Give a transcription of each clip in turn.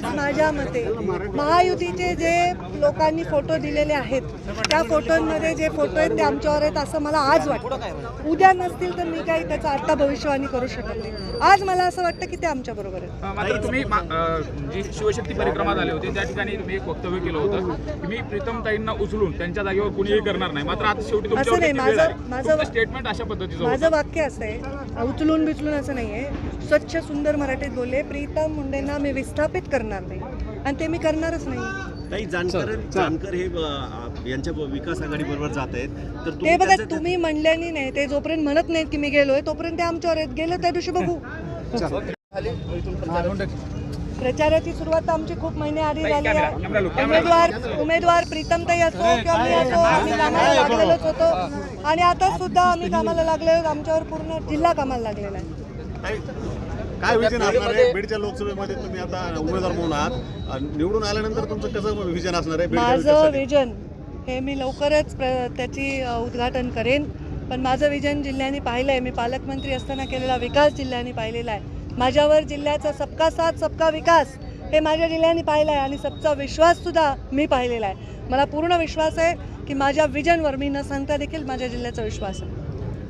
आज माझ्या मते महायुतीचे जे लोकांनी फोटो दिलेले आहेत त्या फोटोंमध्ये जे फोटो आहेत ते आमच्यावर आहेत असं मला आज वाटतं. उद्या नसतील तर मी काही त्याचा आता भविष्यवाणी करू शकत नाही. आज मला असं वाटतं की ते आमच्या बरोबर आहेत. तुम्ही जी शिवशक्ती परिक्रमा झाले होते त्या ठिकाणी तुम्ही एक वक्तव्य केलं होतं मी प्रीतमताईंना उचलून त्यांच्या जागेवर कुणीही करणार नाही. मात्र आता शेवटी असं नाही, तुमच्यावर माझं- माझं- स्टेटमेंट अशा पद्धतीचं. माझं वाक्य असं आहे उचलून बिचलून असं नाही आहे. स्वच्छ सुंदर मराठीत बोलले प्रीतम मुंडेंना मी विस्थापित करणार नाही. आणि ते मी करणारच नाही. काही जानकर जानकर हे अ, यांच्या विकास आघाडी बरोबर जात आहेत. तर ते तुम्ही बघा त्यांचं- तुम्ही म्हणल्यानी नाही. ते जोपर्यंत म्हणत नाहीत की मी गेलोय तोपर्यंत ते आमच्यावर आहेत. गेलं त्या दिवशी बघू. प्रचाराची सुरुवात तर आमची खूप महिने आधी झाली आहे. उमेदवार उमेदवार प्रीतमताई असो किंवा मी असो आम्ही कामाला लागलेलोच होतो. आणि आता सुद्धा आम्ही कामाला लागलेलो आहोत. आमच्यावर पूर्ण जिल्हा कामाला लागलेला आहे. काय विजन असणार आहे? बीडच्या लोकसभेमध्ये तुम्ही आता उमेदवार म्हणून आहात. निवडून आल्यानंतर तुमचं कसं विजन असणार आहे माझं? विजन हे मी लवकरच त्याची उद्घाटन करेन. पण माझं विजन जिल्ह्याने पाहिलं आहे मी पालकमंत्री असताना केलेला विकास जिल्ह्याने पाहिलेला आहे. माझ्यावर जिल्ह्याचा सबका साथ सबका विकास हे माझ्या जिल्ह्याने पाहिलं आहे आणि सबचा विश्वाससुद्धा मी पाहिलेला आहे. मला पूर्ण विश्वास आहे की माझ्या विजनवर मी न सांगता देखील माझ्या जिल्ह्याचा विश्वास आहे.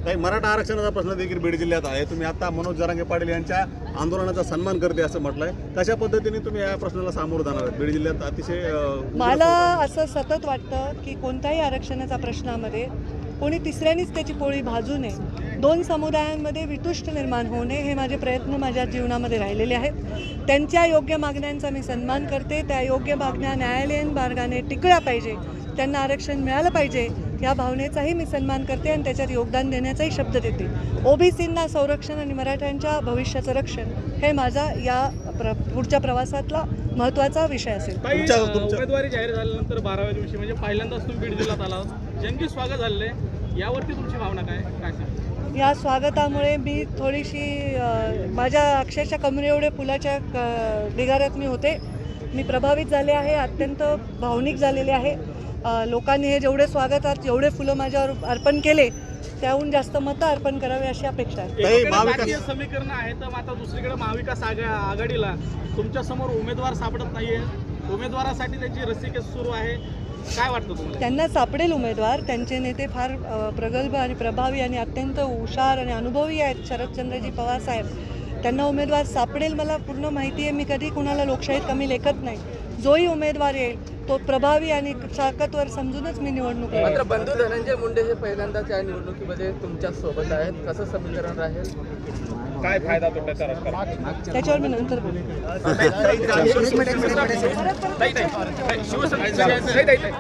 काही मराठा आरक्षणाचा प्रश्न देखील बीड जिल्ह्यात आहे. तुम्ही आता मनोज जरांगे पाटील यांच्या आंदोलनाचा सन्मान करते असं म्हटलंय. कशा पद्धतीने तुम्ही या प्रश्नाला सामोरं जाणार आहेत? बीड जिल्ह्यात अतिशय मला असं सतत वाटतं की कोणत्याही आरक्षणाच्या प्रश्नामध्ये कोणी तिसऱ्यानीच त्याची पोळी भाजू नये. दोन समुदायांमध्ये वितुष्ट निर्माण होऊ नये हे माझे प्रयत्न माझ्या जीवनामध्ये राहिलेले आहेत. त्यांच्या योग्य मागण्यांचा मी सन्मान करते. त्या योग्य मागण्या न्यायालयीन मार्गाने टिकल्या पाहिजे. त्यांना आरक्षण मिळालं पाहिजे या भावनेचाही मी सन्मान करते आणि त्याच्यात योगदान देण्याचाही शब्द देते. ओबीसींना संरक्षण आणि मराठ्यांच्या भविष्याचं रक्षण हे माझा या प्र पुढच्या प्रवासातला महत्त्वाचा विषय असेल. उमेदवारी जाहीर झाल्यानंतर बाराव्या दिवशी म्हणजे पहिल्यांदाच तुम्ही बीड जिल्ह्यात आला जंगी स्वागत झालेलं आहे यावरती तुमची भावना काय काय या स्वागतामुळे मी थोडीशी माझ्या अक्षरशः कमरे एवढे फुलाच्या क- ढिगाऱ्यात मी होते. मी प्रभावित झाले आहे अत्यंत भावनिक झालेले आहे. लोकांनी हे जेवढे स्वागतात जेवढे फुलं माझ्यावर अर्पण केले त्याहून जास्त मतं अर्पण करावे अशी अपेक्षा आहे. समीकरण आहे तर आता दुसरीकडे महाविकास आघा- आघाडीला तुमच्यासमोर उमेदवार सापडत नाहीये. उमेदवारासाठी त्यांची रस्सीकेस सुरू आहे. काय वाटतं तुम्हाला? त्यांना सापडेल उमेदवार. त्यांचे नेते फार प्रगल्भ आणि प्रभावी आणि अत्यंत हुशार आणि अनुभवी आहेत शरदचंद्रजी पवार साहेब. त्यांना उमेदवार सापडेल मला पूर्ण माहिती आहे. मी कधी कुणाला लोकशाहीत कमी लेखत नाही. जोही उमेदवार येईल. तो प्रभावी आणि ताकदवर समजूनच मी निवडणूक. मात्र बंधू धनंजय मुंडे हे पहिल्यांदाच या निवडणुकीमध्ये तुमच्यासोबत आहेत कसं समीकरण राहील काय फायदा राजकारण त्याच्यावर मी नंतर बोलेन